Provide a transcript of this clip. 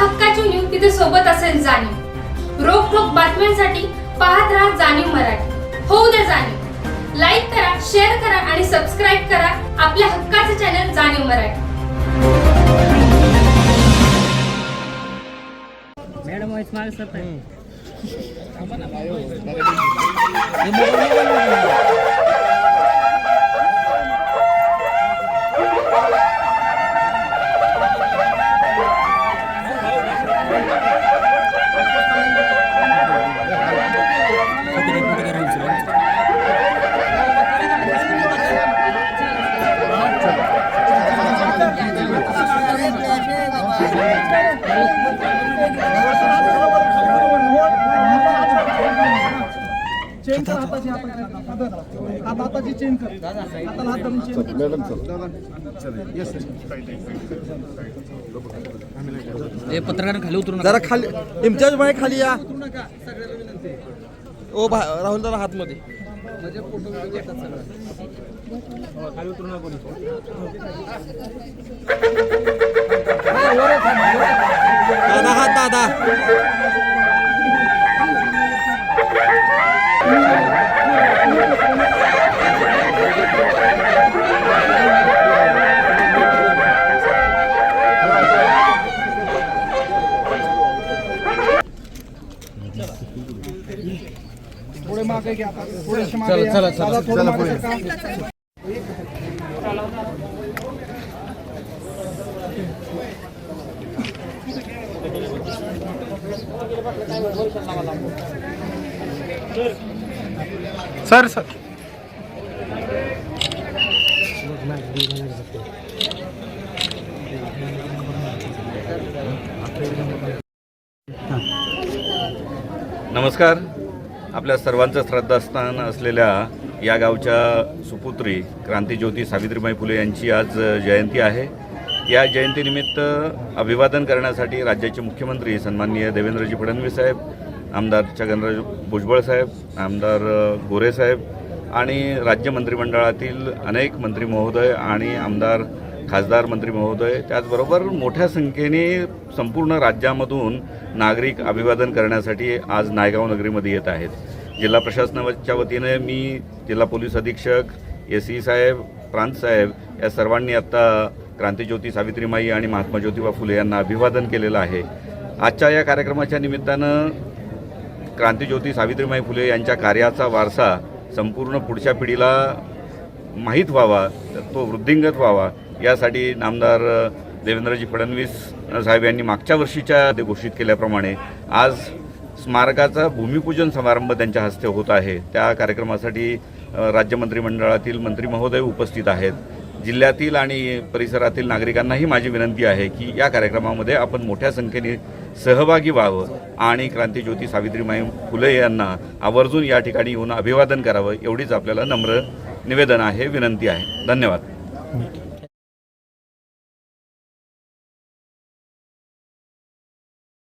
सोबत असेल जाणीव. रोखोक बातम्यांसाठी पाहत राहा जाणीव मराठी. होऊ द्या जाणीव. लाईक करा शेअर करा आणि सबस्क्राईब करा आपल्या हक्काचे चॅनल जाणीव मराठी. मॅडम वाईस मागे सरताय चेन कर हाताची हाताची हात हाताची चेन कर हाताला हात धरून चेन कर. हे पत्रकार खाली उतरू जरा खाली इम्तियाज भाई खाली या. ओ भा राहुल जरा हातमध्ये. दादा हात दादा पुढे मागे घ्या आता. थोडेसे मागे या. दादा, थोडं मागे सरका. Sir sir. नमस्कार. आपल्या सर्वांचं श्रद्धास्थान असलेल्या या गावच्या सुपुत्री क्रांतीज्योती सावित्रीबाई फुले यांची आज जयंती आहे. या जयंतीनिमित्त अभिवादन करण्यासाठी राज्याचे मुख्यमंत्री सन्माननीय देवेंद्रजी फडणवीस साहेब आमदार छगनराज भुजबळ साहेब आमदार गोरे साहेब आणि राज्य मंत्रिमंडळातील अनेक मंत्री महोदय आणि आमदार खासदार मंत्री महोदय त्याचबरोबर मोठ्या संख्येने संपूर्ण राज्यामधून नागरिक अभिवादन करण्यासाठी आज नायगाव नगरीमध्ये येत आहेत. जिल्हा प्रशासनाच्या वतीने मी जिल्हा पोलीस अधीक्षक एस सी साहेब प्रांत साहेब या सर्वांनी आत्ता क्रांतीज्योती सावित्रीमाई आणि महात्मा ज्योतिबा फुले यांना अभिवादन केलेलं आहे. आजच्या या कार्यक्रमाच्या निमित्तानं क्रांतीज्योती सावित्रीमाई फुले यांच्या कार्याचा वारसा संपूर्ण पुढच्या पिढीला माहीत व्हावा तो वृद्धिंगत व्हावा यासाठी नामदार देवेंद्रजी फडणवीस साहेब यांनी मागच्या वर्षीच्या ते घोषित केल्याप्रमाणे आज स्मारकाचा भूमिपूजन समारंभ त्यांच्या हस्ते होत आहे. त्या कार्यक्रमासाठी राज्य मंत्रिमंडळातील मंत्री महोदय उपस्थित आहेत. जिल्ह्यातील आणि परिसरातील नागरिकांनाही माझी विनंती आहे की या कार्यक्रमामध्ये आपण मोठ्या संख्येने सहभागी व्हावं आणि क्रांतीज्योती सावित्रीमाई फुले यांना आवर्जून या ठिकाणी येऊन अभिवादन करावं एवढीच आपल्याला नम्र निवेदन आहे विनंती आहे. धन्यवाद.